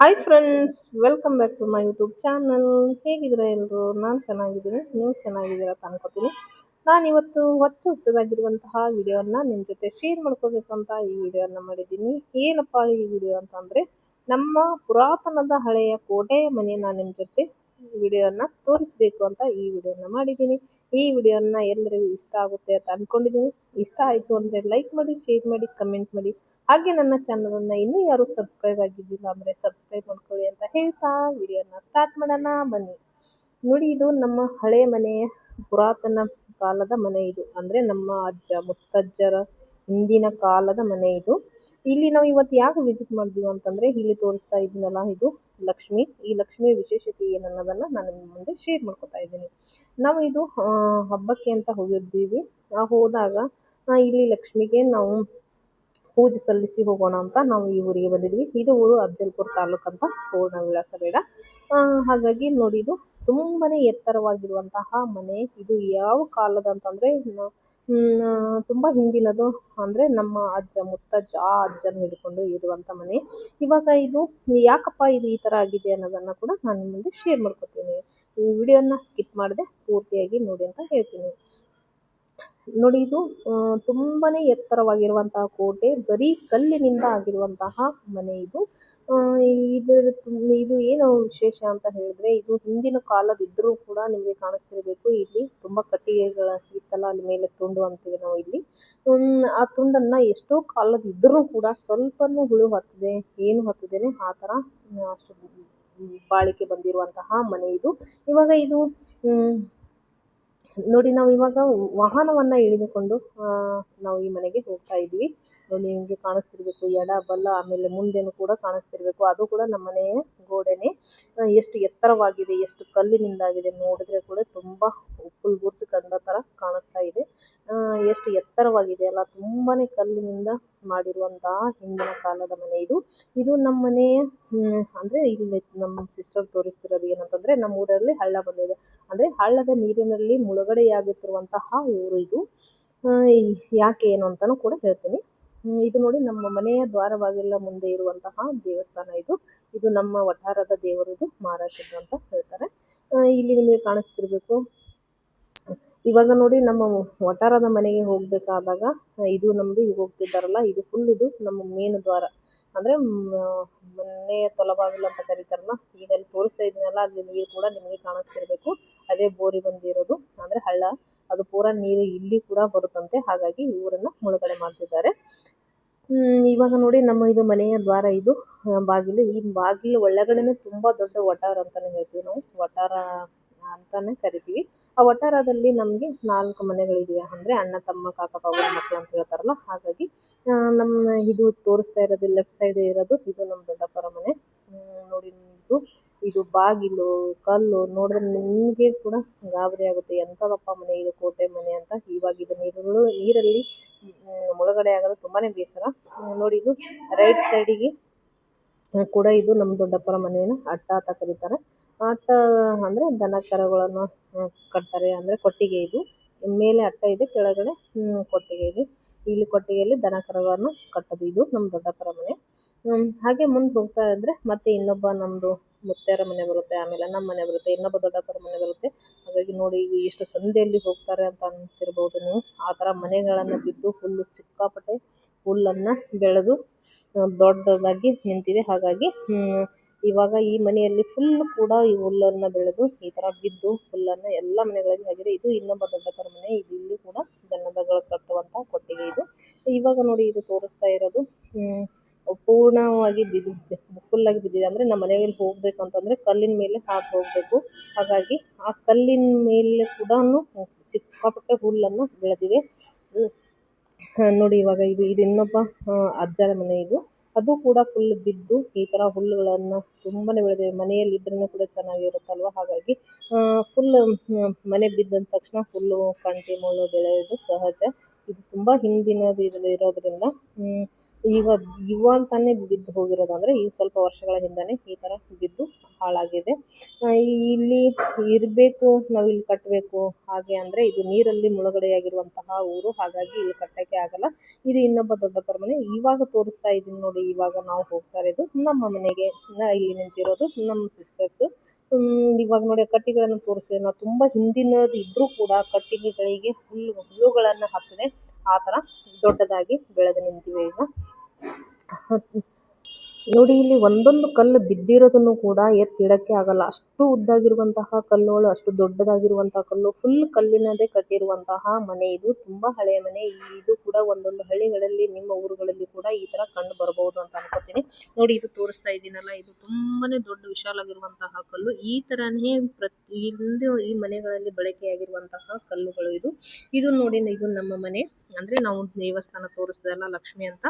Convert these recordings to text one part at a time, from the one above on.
Hi friends welcome back to my YouTube channel ಹೇಗಿದ್ದೀರಾ ಎಲ್ಲರೂ ನಾನು ಚೆನ್ನಾಗಿದ್ದೀನಿ. ನೀವು ಚೆನ್ನಾಗಿದ್ದೀರಾ ಅಂತ ಅನ್ಕೋತೀನಿ ನಾನಿವತ್ತು ಹೊಚ್ಚ ಹೊಸದಾಗಿರುವಂತಹ ವಿಡಿಯೋನ ನಿಮ್ಮ ಜೊತೆ ಶೇರ್ ಮಾಡ್ಕೋಬೇಕು ಅಂತ ಈ ವಿಡಿಯೋನ ಮಾಡಿದ್ದೀನಿ. ಏನಪ್ಪ ಈ ವಿಡಿಯೋ ಅಂತಂದರೆ, ನಮ್ಮ ಪುರಾತನದ ಹಳೆಯ ಕೋಟೆಯ ನಾನು ನಿಮ್ಮ ಜೊತೆ ವಿಡಿಯೋನ ತೋರಿಸಬೇಕು ಅಂತ ಈ ವಿಡಿಯೋನ ಮಾಡಿದ್ದೀನಿ. ಈ ವಿಡಿಯೋನ ಎಲ್ಲರಿಗೂ ಇಷ್ಟ ಆಗುತ್ತೆ ಅಂತ ಅಂದ್ಕೊಂಡಿದ್ದೀನಿ ಇಷ್ಟ ಆಯಿತು ಅಂದರೆ ಲೈಕ್ ಮಾಡಿ ಶೇರ್ ಮಾಡಿ ಕಮೆಂಟ್ ಮಾಡಿ. ಹಾಗೆ ನನ್ನ ಚಾನಲನ್ನು ಇನ್ನೂ ಯಾರು ಸಬ್ಸ್ಕ್ರೈಬ್ ಆಗಿದ್ದಿಲ್ಲ ಅಂದರೆ ಸಬ್ಸ್ಕ್ರೈಬ್ ಮಾಡ್ಕೊಳ್ಳಿ ಅಂತ ಹೇಳ್ತಾ ವಿಡಿಯೋನ ಸ್ಟಾರ್ಟ್ ಮಾಡೋಣ. ಬನ್ನಿ. ನೋಡಿ, ಇದು ನಮ್ಮ ಹಳೆ ಮನೆಯ ಪುರಾತನ ಕಾಲದ ಮನೆ ಇದು. ಅಂದರೆ ನಮ್ಮ ಅಜ್ಜ, ಮುತ್ತಜ್ಜರ ಹಿಂದಿನ ಕಾಲದ ಮನೆ ಇದು. ಇಲ್ಲಿ ನಾವು ಇವತ್ತು ಯಾಕೆ ವಿಸಿಟ್ ಮಾಡಿದೀವಿ ಅಂತಂದರೆ ಇಲ್ಲಿ ತೋರಿಸ್ತಾ ಇದ್ದೀನಲ್ಲ ಇದು. ಲಕ್ಷ್ಮಿ, ಈ ಲಕ್ಷ್ಮಿ ವಿಶೇಷತೆ ಏನನ್ನೋದನ್ನು ನಾನು ನಿಮ್ಮ ಮುಂದೆ ಶೇರ್ ಮಾಡ್ಕೊತಾ ಇದ್ದೀನಿ. ನಾವು ಇದು ಹಬ್ಬಕ್ಕೆ ಅಂತ ಹೋಗಿದ್ದೀವಿ ಹೋದಾಗ ಇಲ್ಲಿ ಲಕ್ಷ್ಮಿಗೆ ನಾವು ಪೂಜೆ ಸಲ್ಲಿಸಿ ಹೋಗೋಣ ಅಂತ ನಾವು ಈ ಊರಿಗೆ ಬಂದಿದ್ವಿ ಇದು ಊರು ಅಫ್ಜಲ್ಪುರ ತಾಲೂಕು ಅಂತ ಪೂರ್ಣ ವಿಳಾಸ ಬೇಡ. ಹಾಗಾಗಿ ನೋಡಿ ಇದು ತುಂಬಾನೇ ಎತ್ತರವಾಗಿರುವಂತಹ ಮನೆ. ಇದು ಯಾವ ಕಾಲದ ಅಂತಂದ್ರೆ ತುಂಬ ತುಂಬಾ ಹಿಂದಿನದು ಅಂದ್ರೆ ನಮ್ಮ ಅಜ್ಜ, ಮುತ್ತಜ್ಜ, ಆ ಅಜ್ಜನ ಹಿಡ್ಕೊಂಡು ಇರುವಂತ ಮನೆ. ಇವಾಗ ಇದು ಯಾಕಪ್ಪ ಇದು ಈ ತರ ಆಗಿದೆ ಅನ್ನೋದನ್ನ ಕೂಡ ನಾನು ಮುಂದೆ ಶೇರ್ ಮಾಡ್ಕೊತೀನಿ. ವಿಡಿಯೋನ ಸ್ಕಿಪ್ ಮಾಡದೆ ಪೂರ್ತಿಯಾಗಿ ನೋಡಿ ಅಂತ ಹೇಳ್ತೀನಿ. ನೋಡಿ ಇದು ತುಂಬಾ ಎತ್ತರವಾಗಿರುವಂತಹ ಕೋಟೆ, ಬರೀ ಕಲ್ಲಿನಿಂದ ಆಗಿರುವಂತಹ ಮನೆ ಇದು. ತುಂ- ಇದು ಏನು ವಿಶೇಷ ಅಂತ ಹೇಳಿದ್ರೆ, ಇದು ಹಿಂದಿನ ಕಾಲದಿದ್ದರೂ ಕೂಡ ನಿಮಗೆ ಕಾಣಿಸ್ತಿರಬೇಕು. ಇಲ್ಲಿ ತುಂಬಾ ಕಟ್ಟಿಗೆಗಳ ಇತ್ತಲ್ಲ ಅಲ್ಲಿ ಮೇಲೆ ತುಂಡು ಅಂತೀವಿ ನಾವು ಇಲ್ಲಿ. ಆ ತುಂಡನ್ನ ಎಷ್ಟೋ ಕಾಲದ ಇದ್ರೂ ಕೂಡ ಸ್ವಲ್ಪನೂ ಹುಳು ಹತ್ತಿದೆ, ಏನು ಹತ್ತದೇನೆ, ಆ ತರ ಅಷ್ಟು ಬಾಳಿಕೆ ಬಂದಿರುವಂತಹ ಮನೆ ಇದು. ಇವಾಗ ಇದು ನೋಡಿ, ನಾವು ಇವಾಗ ವಾಹನವನ್ನ ಇಳಿದುಕೊಂಡು ನಾವು ಈ ಮನೆಗೆ ಹೋಗ್ತಾ ಇದ್ದೀವಿ. ನೋಡಿ ನಿಮಗೆ ಕಾಣಿಸ್ತಿರ್ಬೇಕು, ಎಡ ಬಲ್ಲ ಆಮೇಲೆ ಮುಂದೆನೂ ಕೂಡ ಕಾಣಿಸ್ತಿರ್ಬೇಕು. ಅದು ಕೂಡ ನಮ್ಮ ಮನೆಯ ಗೋಡೆನೆ. ಎಷ್ಟು ಎತ್ತರವಾಗಿದೆ, ಎಷ್ಟು ಕಲ್ಲಿನಿಂದಾಗಿದೆ ನೋಡಿದ್ರೆ ಕೂಡ ತುಂಬಾ ಉಪ್ಪುಲ್ ಗುಡ್ಸ್ ಕಂಡ ತರ ಕಾಣಿಸ್ತಾ ಇದೆ. ಎಷ್ಟು ಎತ್ತರವಾಗಿದೆ ಅಲ್ಲ, ತುಂಬಾನೇ ಕಲ್ಲಿನಿಂದ ಮಾಡಿರುವಂತಹ ಹಿಂದಿನ ಕಾಲದ ಮನೆ ಇದು. ಇದು ನಮ್ಮ ಹ್ಮ್, ಅಂದ್ರೆ ಇಲ್ಲಿ ನಮ್ಮ ಸಿಸ್ಟರ್ ತೋರಿಸ್ತಿರೋದು ಏನಂತಂದ್ರೆ ನಮ್ಮ ಊರಲ್ಲಿ ಹಳ್ಳ ಬಂದಿದೆ. ಅಂದ್ರೆ ಹಳ್ಳದ ನೀರಿನಲ್ಲಿ ಮುಳುಗಡೆಯಾಗುತ್ತಿರುವಂತಹ ಊರು ಇದು. ಯಾಕೆ ಏನು ಅಂತಾನು ಕೂಡ ಹೇಳ್ತೀನಿ. ಇದು ನೋಡಿ ನಮ್ಮ ಮನೆಯ ದ್ವಾರವಾಗಿಲ್ಲ ಮುಂದೆ ಇರುವಂತಹ ದೇವಸ್ಥಾನ ಇದು. ಇದು ನಮ್ಮ ವಠಾರದ ದೇವರು ಇದು ಮಹಾರಾಷ್ಟ್ರದ ಅಂತ ಹೇಳ್ತಾರೆ. ಇಲ್ಲಿ ನಿಮಗೆ ಕಾಣಿಸ್ತಿರ್ಬೇಕು. ಇವಾಗ ನೋಡಿ ನಮ್ಮ ವಠಾರದ ಮನೆಗೆ ಹೋಗ್ಬೇಕಾದಾಗ ಇದು ನಮ್ದು ಈಗ ಹೋಗ್ತಿದ್ದಾರಲ್ಲ, ಇದು ಫುಲ್ ಇದು ನಮ್ಮ ಮೇನ್ ದ್ವಾರ. ಅಂದ್ರೆ ಮನೆ ತೊಲಬಾಗಿಲು ಅಂತ ಕರೀತಾರಲ್ಲ, ಈಗ ಅಲ್ಲಿ ತೋರಿಸ್ತಾ ಇದ್ದೀನಲ್ಲ, ಅಲ್ಲಿ ನೀರು ಕೂಡ ನಿಮಗೆ ಕಾಣಿಸ್ತಿರ್ಬೇಕು. ಅದೇ ಬೋರಿ ಬಂದಿರೋದು. ಅಂದ್ರೆ ಹಳ್ಳ, ಅದು ಪೂರಾ ನೀರು ಇಲ್ಲಿ ಕೂಡ ಬರುತ್ತಂತೆ. ಹಾಗಾಗಿ ಊರನ್ನ ಮುಳುಗಡೆ ಮಾಡ್ತಿದ್ದಾರೆ. ಇವಾಗ ನೋಡಿ ನಮ್ಮ ಇದು ಮನೆಯ ದ್ವಾರ ಇದು ಬಾಗಿಲು. ಈ ಬಾಗಿಲು ಒಳಗಡೆನೆ ತುಂಬಾ ದೊಡ್ಡ ವಟಾರ ಅಂತಾನೆ ಹೇಳ್ತೀವಿ ನಾವು. ವಟಾರ ಅಂತಾನೆ ಕರಿತೀವಿ. ಆ ವಟಾರದಲ್ಲಿ ನಮಗೆ ನಾಲ್ಕು ಮನೆಗಳಿದೆಯಾ ಅಂದ್ರೆ ಅಣ್ಣ, ತಮ್ಮ, ಕಾಕ, ಪಾವನ ಮಕ್ಕಳು ಅಂತ ಹೇಳ್ತಾರಲ್ಲ, ಹಾಗಾಗಿ ನಮ್ಮ ಇದು ತೋರಿಸ್ತಾ ಇರೋದು ಲೆಫ್ಟ್ ಸೈಡ್ ಇರೋದು, ಇದು ನಮ್ಮ ದೊಡ್ಡಪ್ಪರ ಮನೆ. ನೋಡಿ ಇದು ಇದು ಬಾಗಿಲು, ಕಲ್ಲು, ನೋಡಿದ್ರೆ ನಿಮಗೆ ಕೂಡ ಗಾಬರಿ ಆಗುತ್ತೆ. ಎಂತದಪ್ಪ ಮನೆ ಇದು, ಕೋಟೆ ಮನೆ ಅಂತ. ಇವಾಗ ಇದು ನೀರುಗಳು, ನೀರಲ್ಲಿ ಮುಳುಗಡೆ ಆಗೋದು ತುಂಬಾನೇ ಬೇಸರ. ನೋಡಿ ಇದು ರೈಟ್ ಸೈಡಿಗೆ ಕೂಡ ಇದು ನಮ್ಮ ದೊಡ್ಡಪ್ಪರ ಮನೆಯನ್ನು ಅಟ್ಟ ಅಂತ ಕರೀತಾರೆ. ಅಟ್ಟ ಅಂದ್ರೆ ದನ ಕರುಗಳನ್ನು ಕಟ್ತಾರೆ. ಅಂದ್ರೆ ಕೊಟ್ಟಿಗೆ ಇದು. ಮೇಲೆ ಅಟ್ಟ ಇದೆ, ಕೆಳಗಡೆ ಕೊಟ್ಟಿಗೆ ಇದೆ. ಇಲ್ಲಿ ಕೊಟ್ಟಿಗೆಯಲ್ಲಿ ದನ ಕರುಗಳನ್ನು ಕಟ್ಟೋದು. ಇದು ನಮ್ಮ ದೊಡ್ಡಪ್ಪರ ಮನೆ. ಹಾಗೆ ಮುಂದೆ ಹೋಗ್ತಾ ಇದ್ರೆ ಮತ್ತೆ ಇನ್ನೊಬ್ಬ ನಮ್ದು ಮುತ್ತೆಯರ ಮನೆ ಬರುತ್ತೆ, ಆಮೇಲೆ ನಮ್ಮ ಮನೆ ಬರುತ್ತೆ, ಇನ್ನೊಬ್ಬ ದೊಡ್ಡಪ್ಪರ ಮನೆ ಬರುತ್ತೆ. ಹಾಗಾಗಿ ನೋಡಿ ಈಗ ಎಷ್ಟು ಸಂದೆಯಲ್ಲಿ ಹೋಗ್ತಾರೆ ಅಂತ ಅಂತಿರ್ಬೋದು ನೀವು. ಆ ಥರ ಮನೆಗಳನ್ನು ಬಿದ್ದು ಹುಲ್ಲು ಸಿಕ್ಕಾಪಟ್ಟೆ ಹುಲ್ಲನ್ನ ಬೆಳೆದು ದೊಡ್ಡದಾಗಿ ನಿಂತಿದೆ. ಹಾಗಾಗಿ ಇವಾಗ ಈ ಮನೆಯಲ್ಲಿ ಫುಲ್ ಕೂಡ ಈ ಹುಲ್ಲನ್ನು ಬೆಳೆದು ಈ ಥರ ಬಿದ್ದು ಹುಲ್ಲನ್ನು ಎಲ್ಲ ಮನೆಗಳಲ್ಲಿ ಆಗಿದೆ ಇದು ಇನ್ನೊಬ್ಬ ದೊಡ್ಡಪ್ಪರ ಮನೆ ಇದು ಇಲ್ಲಿ ಕೂಡ ದನದಗಳು ಕಟ್ಟುವಂತ ಕೊಟ್ಟಿಗೆ ಇದು. ಇವಾಗ ನೋಡಿ ಇದು ತೋರಿಸ್ತಾ ಇರೋದು ಪೂರ್ಣವಾಗಿ ಬಿದ್ದಿದೆ ಫುಲ್ ಆಗಿ ಬಿದ್ದಿದೆ. ಅಂದ್ರೆ ನಮ್ಮ ಮನೆಯಲ್ಲಿ ಹೋಗ್ಬೇಕು ಅಂತಂದ್ರೆ ಕಲ್ಲಿನ ಮೇಲೆ ಹಾಕಿ ಹೋಗ್ಬೇಕು. ಹಾಗಾಗಿ ಆ ಕಲ್ಲಿನ ಮೇಲೆ ಕೂಡ ಸಿಕ್ಕಾಪಟ್ಟೆ ಹುಲ್ಲನ್ನು ಬೆಳೆದಿದೆ. ನೋಡಿ ಇವಾಗ ಇದು ಇದು ಇನ್ನೊಬ್ಬ ಅಜ್ಜರ ಮನೆ ಇದು. ಅದು ಕೂಡ ಫುಲ್ ಬಿದ್ದು ಈ ತರ ಹುಲ್ಲುಗಳನ್ನ ತುಂಬಾನೇ ಬೆಳೆದಿವೆ. ಮನೆಯಲ್ಲಿ ಇದ್ರೂ ಕೂಡ ಚೆನ್ನಾಗಿರುತ್ತಲ್ವ? ಹಾಗಾಗಿ ಫುಲ್ ಮನೆ ಬಿದ್ದ ತಕ್ಷಣ ಹುಲ್ಲು, ಕಂಟಿ, ಮುಳ್ಳು ಬೆಳೆಯೋದು ಸಹಜ. ಇದು ತುಂಬಾ ಹಿಂದಿನದು ಇದು ಇರೋದ್ರಿಂದ ಈಗ ಇವಾಗ ತಾನೇ ಬಿದ್ದು ಹೋಗಿರೋದು ಈಗ ಸ್ವಲ್ಪ ವರ್ಷಗಳ ಹಿಂದಾನೆ ಈ ತರ ಬಿದ್ದು ಹಾಳಾಗಿದೆ. ಇಲ್ಲಿ ಇರಬೇಕು ನಾವು ಇಲ್ಲಿ ಕಟ್ಟಬೇಕು ಹಾಗೆ ಅಂದ್ರೆ ಇದು ನೀರಲ್ಲಿ ಮುಳುಗಡೆಯಾಗಿರುವಂತಹ ಊರು. ಹಾಗಾಗಿ ಇಲ್ಲಿ ಕಟ್ಟಕ್ಕೆ ಬೆಳಕೆ ಆಗಲ್ಲ. ಇದು ಇನ್ನೊಬ್ಬ ದೊಡ್ಡಪ್ಪರ ಮನೆ ಇವಾಗ ತೋರಿಸ್ತಾ ಇದೀನಿ ನೋಡಿ, ಇವಾಗ ನಾವು ಹೋಗ್ತಾ ಇರೋದು ನಮ್ಮ ಮನೆಗೆ ಇಲ್ಲಿ ನಿಂತಿರೋದು ನಮ್ಮ ಸಿಸ್ಟರ್ಸು ಇವಾಗ ನೋಡಿ ಕಟ್ಟಿಗೆಗಳನ್ನು ತೋರಿಸಿದೆ ನಾವು ತುಂಬಾ ಹಿಂದಿನದು ಇದ್ರೂ ಕೂಡ ಕಟ್ಟಿಗೆಗಳಿಗೆ ಹುಲ್ಲು, ಹುಲ್ಲುಗಳನ್ನು ಹತ್ತದೆ. ಆ ಥರ ದೊಡ್ಡದಾಗಿ ಬೆಳೆದು ನಿಂತಿವೆ ಈಗ. ನೋಡಿ, ಇಲ್ಲಿ ಒಂದೊಂದು ಕಲ್ಲು ಬಿದ್ದಿರೋದನ್ನು ಕೂಡ ಎತ್ತಿಡಕ್ಕೆ ಆಗಲ್ಲ. ಅಷ್ಟು ಉದ್ದಾಗಿರುವಂತಹ ಕಲ್ಲುಗಳು, ಅಷ್ಟು ದೊಡ್ಡದಾಗಿರುವಂತಹ ಕಲ್ಲು ಫುಲ್ ಕಲ್ಲಿನದೇ ಕಟ್ಟಿರುವಂತಹ ಮನೆ ಇದು. ತುಂಬಾ ಹಳೆಯ ಮನೆ. ಇದು ಕೂಡ ಒಂದೊಂದು ಹಳ್ಳಿಗಳಲ್ಲಿ, ನಿಮ್ಮ ಊರುಗಳಲ್ಲಿ ಕೂಡ ಈ ತರ ಕಂಡು ಬರಬಹುದು ಅಂತ ಅನ್ಕೋತೀನಿ. ನೋಡಿ, ಇದು ತೋರಿಸ್ತಾ ಇದ್ದೀನಲ್ಲ, ಇದು ತುಂಬಾನೇ ದೊಡ್ಡ ವಿಶಾಲಾಗಿರುವಂತಹ ಕಲ್ಲು. ಈ ತರನೇ ಪ್ರತಿ ಇಂದು ಈ ಮನೆಗಳಲ್ಲಿ ಬಳಕೆಯಾಗಿರುವಂತಹ ಕಲ್ಲುಗಳು ಇದು. ಇದು ನೋಡಿ, ಇದು ನಮ್ಮ ಮನೆ. ಅಂದ್ರೆ ನಾವು ದೇವಸ್ಥಾನ ತೋರಿಸ್ದಲ್ಲ ಲಕ್ಷ್ಮಿ ಅಂತ.